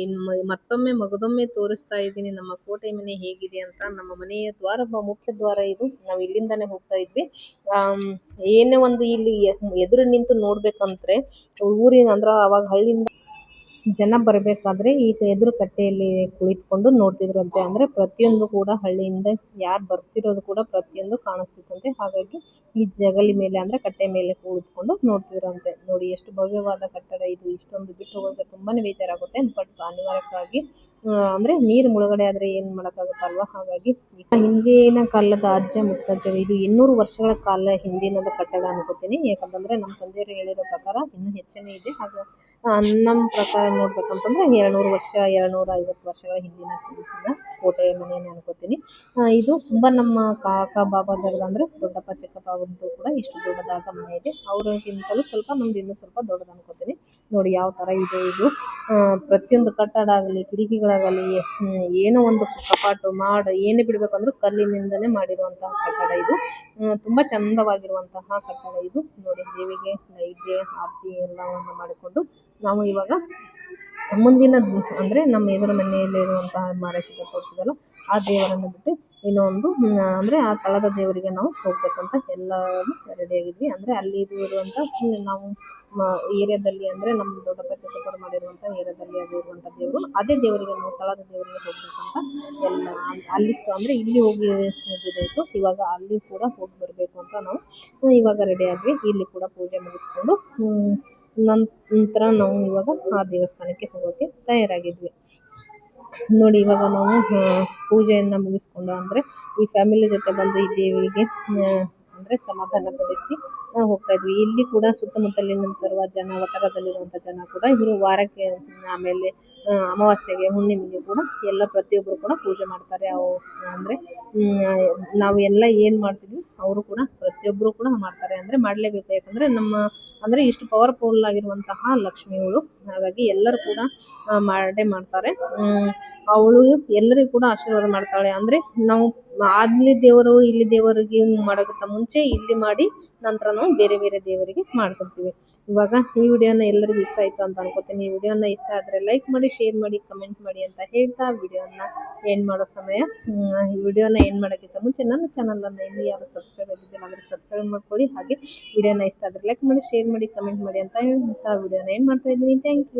ಮತ್ತೊಮ್ಮೆ ಮಗದೊಮ್ಮೆ ತೋರಿಸ್ತಾ ಇದ್ದೀನಿ. ನಮ್ಮ ಕೋಟೆ ಮನೆ ಹೇಗಿದೆ ಅಂತ. ನಮ್ಮ ಮನೆಯ ದ್ವಾರ ಮುಖ್ಯ ದ್ವಾರ ಇದು. ನಾವು ಇಲ್ಲಿಂದಾನೆ ಹೋಗ್ತಾ ಇದ್ವಿ. ಏನೇ ಒಂದು ಇಲ್ಲಿ ಎದುರು ನಿಂತು ನೋಡ್ಬೇಕಂದ್ರೆ, ಊರಿನ ಅಂದ್ರೆ ಅವಾಗ ಹಳ್ಳಿಯಿಂದ ಜನ ಬರಬೇಕಾದ್ರೆ ಈ ಎದುರು ಕಟ್ಟೆಯಲ್ಲಿ ಕುಳಿತುಕೊಂಡು ನೋಡ್ತಿದ್ರಂತೆ. ಅಂದ್ರೆ ಪ್ರತಿಯೊಂದು ಕೂಡ ಹಳ್ಳಿಯಿಂದ ಯಾರು ಬರ್ತಿರೋದು ಕೂಡ ಪ್ರತಿಯೊಂದು ಕಾಣಿಸ್ತಿತ್ತಂತೆ. ಹಾಗಾಗಿ ಈ ಜಗಲಿ ಮೇಲೆ ಅಂದ್ರೆ ಕಟ್ಟೆ ಮೇಲೆ ಕುಳಿತುಕೊಂಡು ನೋಡ್ತಿದ್ರಂತೆ. ನೋಡಿ, ಎಷ್ಟು ಭವ್ಯವಾದ ಕಟ್ಟಡ. ಇದು ಇಷ್ಟೊಂದು ಬಿಟ್ಟು ಹೋಗೋಕೆ ತುಂಬಾನೇ ಬೇಜಾರಾಗುತ್ತೆ. ಬಟ್ ಅನಿವಾರ್ಯಕ್ಕಾಗಿ ಅಂದರೆ ನೀರು ಮುಳುಗಡೆ ಆದ್ರೆ ಏನ್ ಮಾಡಕ್ಕಾಗುತ್ತಲ್ವಾ? ಹಾಗಾಗಿ ಹಿಂದಿನ ಕಾಲದ ಅಜ್ಜ, ಮುತ್ತಜ್ಜರು, ಇದು ಇನ್ನೂರು ವರ್ಷಗಳ ಕಾಲ ಹಿಂದಿನದ ಕಟ್ಟಡ ಅನ್ಕೋತೀನಿ. ಯಾಕಂತಂದ್ರೆ ನಮ್ಮ ತಂದೆಯವರು ಹೇಳಿರೋ ಪ್ರಕಾರ ಇನ್ನೂ ಹೆಚ್ಚನೇ ಇದೆ. ಹಾಗೂ ನಮ್ಮ ಪ್ರಕಾರ ನೋಡ್ಬೇಕಂತಂದ್ರೆ ಎರಡ್ನೂರು ವರ್ಷ ಎರಡ್ನೂರ ಐವತ್ತು ವರ್ಷಗಳ ಹಿಂದಿನ ಮನೆ ಮನೆಯನ್ನು ಅನ್ಕೋತೀನಿ. ಇದು ತುಂಬಾ ನಮ್ಮ ಕಾಕ ಬಾಬಾದವ್ರದ್ದು ಅಂದ್ರೆ ದೊಡ್ಡಪ್ಪ, ಚಿಕ್ಕಪ್ಪ ಅವ್ರದ್ದು ಕೂಡ ಇಷ್ಟು ದೊಡ್ಡದಾದ ಮನೆ ಇದೆ. ಅವ್ರಿಗಿಂತಲೂ ಸ್ವಲ್ಪ ನಮ್ದು ಇನ್ನೂ ಸ್ವಲ್ಪ ದೊಡ್ಡದು ಅನ್ಕೋತೀನಿ. ನೋಡಿ ಯಾವ ತರ ಇದೆ ಇದು. ಪ್ರತಿಯೊಂದು ಕಟ್ಟಡ ಆಗಲಿ ಕಿಟಕಿಗಳಾಗಲಿ ಏನೋ ಒಂದು ಕಪಾಟು ಮಾಡು, ಏನೇ ಬಿಡ್ಬೇಕಂದ್ರು ಕಲ್ಲಿನಿಂದನೇ ಮಾಡಿರುವಂತಹ ಕಟ್ಟಡ ಇದು. ತುಂಬಾ ಚಂದವಾಗಿರುವಂತಹ ಕಟ್ಟಡ ಇದು. ನೋಡಿ ದೇವಿಗೆ ನೈವೇದ್ಯ, ಆರತಿ ಎಲ್ಲವನ್ನು ಮಾಡಿಕೊಂಡು ನಾವು ಇವಾಗ ಮುಂದಿನ ಅಂದ್ರೆ ನಮ್ಮ ಎದುರು ಮನೆಯಲ್ಲಿ ಇರುವಂತಹ ಮಾರೇಶ್ವರ ತೋರಿಸಿದಲ್ಲ ಆ ದೇವರನ್ನು ಬಿಟ್ಟು ಇನ್ನೊಂದು ಒಂದು ಅಂದ್ರೆ ಆ ತಳದ ದೇವರಿಗೆ ನಾವು ಹೋಗ್ಬೇಕಂತ ರೆಡಿ ಆಗಿದ್ವಿ. ಅಂದ್ರೆ ಅಲ್ಲಿ ಇದು ಇರುವಂತ ಸುಮ್ಮನೆ ನಾವು ಏರಿಯಾದಲ್ಲಿ ಅಂದ್ರೆ ನಮ್ಮ ದೊಡ್ಡಪ್ಪ, ಚಿಕ್ಕಪ್ಪರು ಮಾಡಿರುವಂತ ಏರಿಯಾದಲ್ಲಿ ಅದು ಇರುವಂತ ದೇವರು. ಅದೇ ದೇವರಿಗೆ ನಾವು ತಳದ ದೇವರಿಗೆ ಹೋಗ್ಬೇಕಂತ ಎಲ್ಲ ಅಲ್ಲಿಷ್ಟು ಅಂದ್ರೆ ಇಲ್ಲಿ ಹೋಗಿ ಹೋಗಿದಾಯ್ತು ಇವಾಗ ಅಲ್ಲಿ ಕೂಡ ಹೋಗಿ ಬರಬೇಕು ಅಂತ ನಾವು ಇವಾಗ ರೆಡಿ ಆದ್ವಿ. ಇಲ್ಲಿ ಕೂಡ ಪೂಜೆ ಮುಗಿಸ್ಕೊಂಡು ನಂತರ ನಾವು ಇವಾಗ ಆ ದೇವಸ್ಥಾನಕ್ಕೆ ಹೋಗೋಕೆ ತಯಾರಾಗಿದ್ವಿ. ನೋಡಿ ಇವಾಗ ನಾವು ಪೂಜೆಯನ್ನು ಮುಗಿಸ್ಕೊಂಡು ಅಂದ್ರೆ ಈ ಫ್ಯಾಮಿಲಿ ಜೊತೆ ಬಂದು ಈ ದೇವಿಗೆ ಆ, ಅಂದ್ರೆ ಸಮಾಧಾನ ಪಡಿಸಿ ಹೋಗ್ತಾ ಇದ್ವಿ. ಇಲ್ಲಿ ಕೂಡ ಸುತ್ತಮುತ್ತಲಿನ ಜನ ವಠಾರದಲ್ಲಿರುವಂತ ಜನ ಕೂಡ ಇವರು ವಾರಕ್ಕೆ ಆಮೇಲೆ ಅಮಾವಾಸ್ಯೆಗೆ, ಹುಣ್ಣಿಮೆಗೆ ಕೂಡ ಎಲ್ಲ ಪ್ರತಿಯೊಬ್ಬರು ಕೂಡ ಪೂಜೆ ಮಾಡ್ತಾರೆ. ಅವು, ಅಂದ್ರೆ ನಾವು ಎಲ್ಲ ಏನ್ ಮಾಡ್ತಿದ್ವಿ, ಅವರು ಕೂಡ ಪ್ರತಿಯೊಬ್ಬರು ಕೂಡ ಮಾಡ್ತಾರೆ. ಅಂದ್ರೆ ಮಾಡ್ಲೇಬೇಕು. ಯಾಕಂದ್ರೆ ನಮ್ಮ, ಅಂದ್ರೆ ಇಷ್ಟು ಪವರ್ಫುಲ್ ಆಗಿರುವಂತಹ ಲಕ್ಷ್ಮಿಗಳು. ಹಾಗಾಗಿ ಎಲ್ಲರೂ ಕೂಡ ಮಾಡೇ ಮಾಡ್ತಾರೆ. ಅವಳು ಎಲ್ಲರಿಗೂ ಕೂಡ ಆಶೀರ್ವಾದ ಮಾಡ್ತಾಳೆ. ಅಂದ್ರೆ ನಾವು ಅಲ್ಲಿ ದೇವರು, ಇಲ್ಲಿ ದೇವರಿಗೆ ಮಾಡೋಕ್ಕಿಂತ ಮುಂಚೆ ಇಲ್ಲಿ ಮಾಡಿ ನಂತರ ನಾವು ಬೇರೆ ಬೇರೆ ದೇವರಿಗೆ ಮಾಡ್ತಿರ್ತೀವಿ. ಇವಾಗ ಈ ವಿಡಿಯೋನ ಎಲ್ಲರಿಗೂ ಇಷ್ಟ ಆಯ್ತು ಅಂತ ಅನ್ಕೋತೀನಿ. ಈ ವಿಡಿಯೋನ ಇಷ್ಟ ಆದರೆ ಲೈಕ್ ಮಾಡಿ ಶೇರ್ ಮಾಡಿ ಕಮೆಂಟ್ ಮಾಡಿ ಅಂತ ಹೇಳ್ತಾ ವಿಡಿಯೋನ ಎಂಡ್ ಮಾಡೋ ಸಮಯ. ಈ ವಿಡಿಯೋನ ಎಂಡ್ ಮಾಡೋಕ್ಕಿಂತ ಮುಂಚೆ ನನ್ನ ಚಾನಲ್ ಅನ್ನ ಇನ್ನೂ ಯಾರು ಸಬ್ಸ್ಕ್ರೈಬ್ ಆಗಿದ್ದಿಲ್ಲ ಅಂದ್ರೆ ಸಬ್ಸ್ಕ್ರೈಬ್ ಮಾಡ್ಕೊಳ್ಳಿ. ಹಾಗೆ ವಿಡಿಯೋನ ಇಷ್ಟ ಆದರೆ ಲೈಕ್ ಮಾಡಿ ಶೇರ್ ಮಾಡಿ ಕಮೆಂಟ್ ಮಾಡಿ ಅಂತ ಹೇಳ್ತಾ ವಿಡಿಯೋನ ಎಂಡ್ ಮಾಡ್ತಾ ಇದ್ದೀನಿ. Thank you